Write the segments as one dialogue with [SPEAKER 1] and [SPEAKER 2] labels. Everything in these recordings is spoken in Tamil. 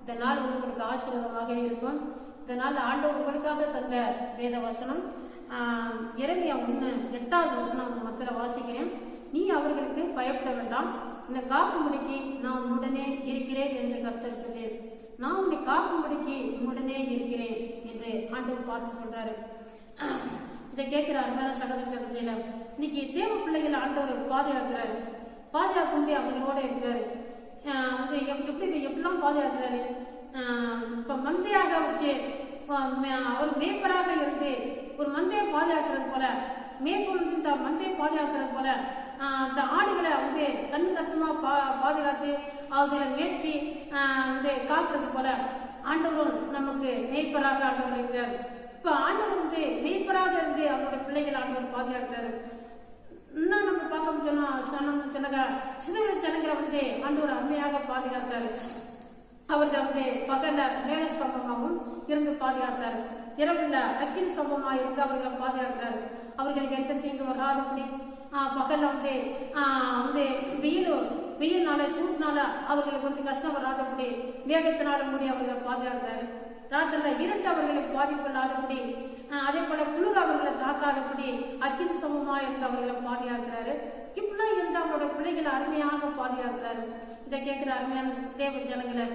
[SPEAKER 1] இந்த நாள் உங்களுக்கு ஆசீர்வாதமாக இருக்கும். இந்த நாள் ஆண்டவர் உங்களுக்காக தந்த வேத வசனம் இறங்கியா ஒன்று எட்டாவது வசனம் உங்க மத்தியில் வாசிக்கிறேன். நீ அவர்களுக்கு பயப்பட வேண்டாம். உன்னை முடிக்கி நான் உடனே இருக்கிறேன் என்று கர்த்தர் சொல்லேன் நான் உன்னை காக்கும்படிக்கு உடனே இருக்கிறேன் என்று ஆண்டவர் பார்த்து சொல்றாரு. இதை கேட்கிற அருமையான சகோதர சகோதரியில இன்னைக்கு தேவ பிள்ளைகளை ஆண்டவர் பாதுகாக்கிறாரு. பாதுகாக்கும்படி அவங்களோட இருக்கிறாரு. வந்து எப்படி எப்படிலாம் பாதுகாக்கிறாரு இப்போ மந்தையாக வச்சு அவர் மேய்ப்பராக இருந்து ஒரு மந்தையை பாதுகாக்கிறது போல மேய்ப்பர் வந்து மந்தையை பாதுகாக்கிறது போல அந்த ஆடுகளை வந்து கண் கத்தமாக பா பாதுகாத்து அவர்களை மேய்ச்சி வந்து காக்கிறது போல ஆண்டவரும் நமக்கு மேய்ப்பராக ஆண்டவர் இருக்கிறார். இப்போ ஆண்டவர் வந்து மேய்ப்பராக இருந்து அவருடைய பிள்ளைகளை ஆண்டவர் பாதுகாக்கிறார். இன்னும் நம்ம பார்க்க சொன்னா சொன்ன சொன்னாங்க சிறுவனை ஜனங்களை வந்து ஆண்டவர் அம்மையாக பாதுகாத்தார். அவர்கள் வந்து பகல்ல மேல ஸ்தம்பமாகவும் இருந்து பாதுகாத்தார். இரவுல அக்கினி சம்பவமாக இருந்து அவர்களை பாதுகாத்தார். அவர்களுக்கு எந்த தீங்கு வராதபடி ஆஹ், பகல்ல வந்து வந்து வெயில் வெயில்னால சூட்னால அவர்களுக்கு வந்து கஷ்டம் வராதபடி மேகத்தினால முடி அவர்களை பாதுகாக்கிறாரு ராத்திரில இருட்டு அவர்களுக்கு பாதிப்பு இல்லாதபடி அதே போல குளிர் அவர்களை தாக்காதபடி அக்கின் சமமா இருந்து அவர்களை பாதுகாக்கிறாரு. இப்படிலாம் இருந்து அவரோட பிள்ளைகளை அருமையாக பாதுகாக்கிறாரு. இதை கேட்கிற அருமையான தேவ ஜனங்களை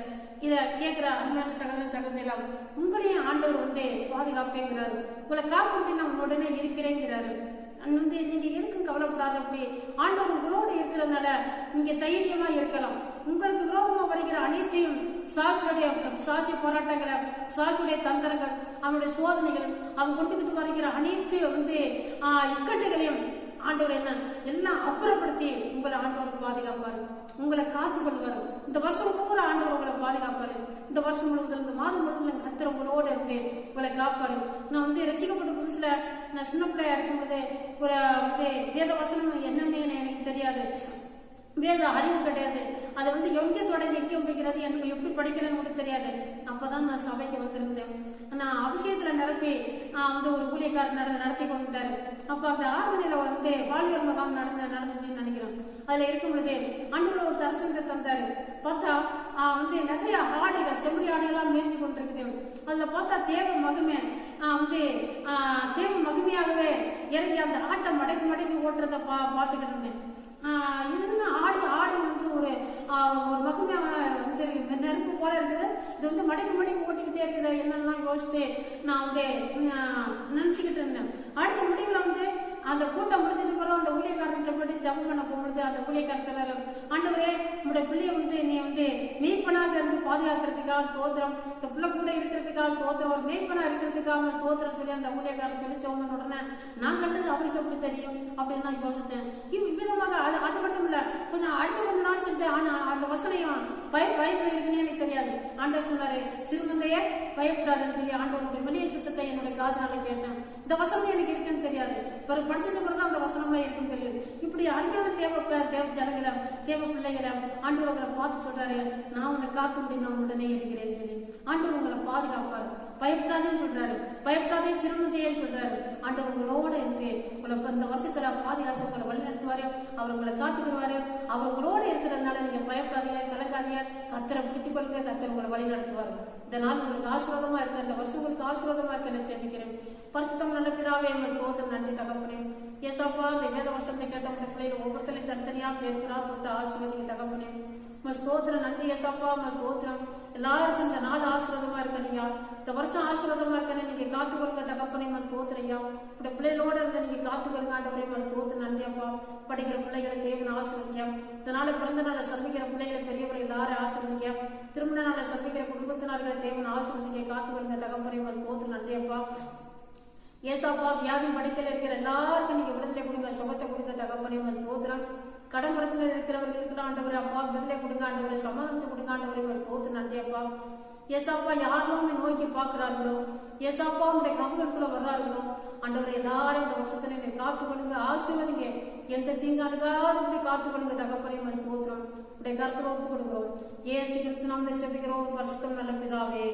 [SPEAKER 1] இதை கேட்கிற அருமையான சகோதர சகோதரிகள் உங்களையும் ஆண்டவர் வந்து பாதுகாப்பேங்கிறாரு. உங்களை காக்கும் நான் உடனே இருக்கிறேங்கிறாரு. வந்து நீங்க எதுக்கும் கவலைப்படாதபடி ஆண்டவர் உங்களோடு இருக்கிறதுனால நீங்க தைரியமா இருக்கலாம். உங்களுக்கு விரோதமா வருகிற அனைத்தையும் சாசுடைய சாசி போராட்டங்களை சாசுடைய தந்திரங்கள் அவனுடைய சோதனைகள் அவன் கொண்டுகிட்டு வருகிற அனைத்து வந்து இக்கட்டுகளையும் ஆண்டவர் என்ன எல்லாம் அப்புறப்படுத்தி உங்களை ஆண்டவர் பாதுகாப்பாரு. உங்களை காத்து கொள்வார். இந்த வருஷம் பூரா ஆண்டவர் உங்களை பாதுகாப்பாரு. இந்த வருஷம் முழுவதும் இந்த மாதம் முழுவதும் கத்திர உங்களோட இருந்து உங்களை காப்பாரு. நான் வந்து ரசிக்கப்பட்ட புதுசுல நான் சின்ன பிள்ளையா இருக்கும்போது ஒரு வந்து வேத வசனம் என்னன்னு எனக்கு தெரியாது. வேறு அறிவு கிடையாது. அதை வந்து எங்கே தொடங்கி எங்கே முடிக்கிறது எனக்கு எப்படி படிக்கிறேன்னு கூட தெரியாது. அப்போதான் நான் சபைக்கு வந்திருந்தேன். நான் அபிஷேகத்தில் நிரப்பி ஆஹ், வந்து ஒரு ஊழியக்காரர் நடந்து நடத்தி கொண்டு வந்தாரு அந்த ஆர்வனையில வந்து வாழ்வியல் முகாம் நடந்த நடந்துச்சுன்னு நினைக்கிறேன். அதில் இருக்கும் பொழுது அன்று ஒரு தரிசனத்தை தந்தாரு. பார்த்தா வந்து நிறைய ஆடைகள் செம்மறி ஆடைகள்லாம் மேய்ஞ்சு கொண்டிருக்குது. அதில் பார்த்தா தேவ மகிமை வந்து தேவ மகிமையாகவே இறங்கி அந்த ஆட்டை மடக்கி மடக்கி ஓட்டுறத பா பார்த்துக்கிட்டு இருந்தேன். ஆஹ் ஆடி ஆடு ஆடு வந்து ஒரு ஒரு மகுமையாக தெரியும் நெருப்பு போல இருக்குது. இது வந்து மடக்கி மடக்கி ஓட்டிக்கிட்டே இருக்குது. என்னெல்லாம் யோசித்து நான் வந்து நினச்சிக்கிட்டு இருந்தேன். அடுத்த முடிவில் வந்து அந்த கூட்டம் முடிஞ்சு பிறகு அந்த ஊழியக்காரர்கிட்ட போயிட்டு ஜம் பண்ண போகும்போது அந்த ஊழியக்காரர் சொல்றாரு ஆண்டவரே உங்களுடைய பிள்ளைய வந்து நீ வந்து மீட்பனாக இருந்து பாதுகாக்கிறதுக்காக தோத்திரம் இந்த பிள்ளை கூட இருக்கிறதுக்காக தோத்திரம் ஒரு மீட்பனா இருக்கிறதுக்காக தோத்திரம் சொல்லி அந்த ஊழியக்காரர் சொல்லி சோமன் உடனே நான் கண்டது அவருக்கு எப்படி தெரியும்? அப்படின்னு நான் யோசித்தேன். இவ்விதமாக அது அது மட்டும் இல்ல கொஞ்சம் அடுத்த ஆனா அந்த வசனையும் பய பயப்பட இருக்குன்னு எனக்கு தெரியாது. ஆண்டவர் சொன்னாரு சிறுமந்தையே பயப்படாதுன்னு சொல்லி ஆண்டவருடைய வெளிய சுத்தத்தை என்னுடைய காதனால கேட்டேன். இந்த வசனம் எனக்கு இருக்குன்னு தெரியாது. பிறகு படிச்சது பிறகு அந்த வசனம்லாம் இருக்குன்னு தெரியாது. இப்படி அருமையான தேவ ப- தேவ ஜனங்களை தேவ பிள்ளைகளை ஆண்டவர்களை பார்த்து சொல்றாரு. நான் உன்னை காக்க முடியும் நான் உடனே இருக்கிறேன். சொல்லி ஆண்டவர் உங்களை பாதுகாப்பாரு. பயப்படாதேன்னு சொல்றாரு. பயப்படாதே சிறுமதியேன்னு சொல்றாரு. ஆண்டவர் உங்களோட இருந்து உங்களை இந்த வருஷத்துல பாதுகாத்து உங்களை வழி நடத்துவாரு அவர் உங்களை காத்துக்கிடுவாரு அவர் உங்களோட இருக்கிறதுனால நீங்க பயப்படாதீங்க கலக்காதீங்க கத்தரை பிடித்து கொள்ளுங்க. கத்தரை உங்களை வழி நடத்துவாரு இந்த நாள் உங்களுக்கு ஆசீர்வாதமா இருக்க. இந்த வருஷம் உங்களுக்கு ஆசீர்வாதமா இருக்க நான் ஜெபிக்கிறேன். பரிசுத்தம் நல்ல பிதாவே எங்கள் தோற்றம் நன்றி தகப்பனேன் ஏசாப்பா இந்த வேத வருஷத்தை கேட்ட உங்க பிள்ளைகள் ஒவ்வொருத்தரையும் தனித்தனியா பேருக்கிறா தொட்டு ஆசீர்வதிங்க தகப்பனேன் உங்க ஸ்தோத்திரம் நன்றி ஏசாப்பா உங்க தோத்திரம் எல்லாருக்கும் இந்த நாள் ஆசீர்வாதமா இருக்கணையா? இந்த வருஷம் ஆசீர்வாதமா இருக்கணும் நீங்க காத்துக்கொள்ளுங்க தகப்பனை மாதிரி தோத்துறையா உங்க பிள்ளைகளோட இருந்த நீங்க காத்துக்கொள்ளுங்க ஆண்டவரை மாதிரி தோத்து நன்றியப்பா படிக்கிற பிள்ளைகளை தேவன ஆசிர்வதிக்க இதனால பிறந்த நாளை சந்திக்கிற பிள்ளைகளை பெரியவர்கள் எல்லாரும் ஆசிரியங்க திருமண நாளை சந்திக்கிற குடும்பத்தினர்களை தேவன் ஆசிர்வதிக்க காத்துக்கொள்ளுங்க தகப்பனை மாதிரி தோத்து நன்றியப்பா ஏசாப்பா வியாதி படுக்கையில் இருக்கிற எல்லாருக்கும் நீங்க விடுதலை கொடுங்க சுகத்தை கொடுங்க தகப்பனை மாதிரி தோத்திரம் கடன் பிரச்சனை இருக்கிறவர்களுக்கு ஆண்டவரே அப்பா விடுதலை கொடுங்க ஆண்டவரே சமாதானத்தை கொடுங்க ஆண்டவரே உங்க தோத்து நன்றி அப்பா. ஏசாப்பா யாரெல்லாம் உம்மை நோக்கி பார்க்கிறார்களோ ஏசாப்பா உடைய கவனத்துக்குள்ள வர்றார்களோ ஆண்டவரை எல்லாரும் இந்த வருஷத்துல என்னை காத்து கொள்ளுங்க ஆசீர்வதிங்க. எந்த தீங்கு அணுகாதபடி காத்து கொள்ளுங்க தகப்பனையும் உங்க தோத்திரம் உடைய கருத்துல ஒப்பு கொடுக்குறோம் ஏசு கிறிஸ்து நாம் ஜெபிக்கிறோம். பரிசுத்தம் நல்ல பிதாவே.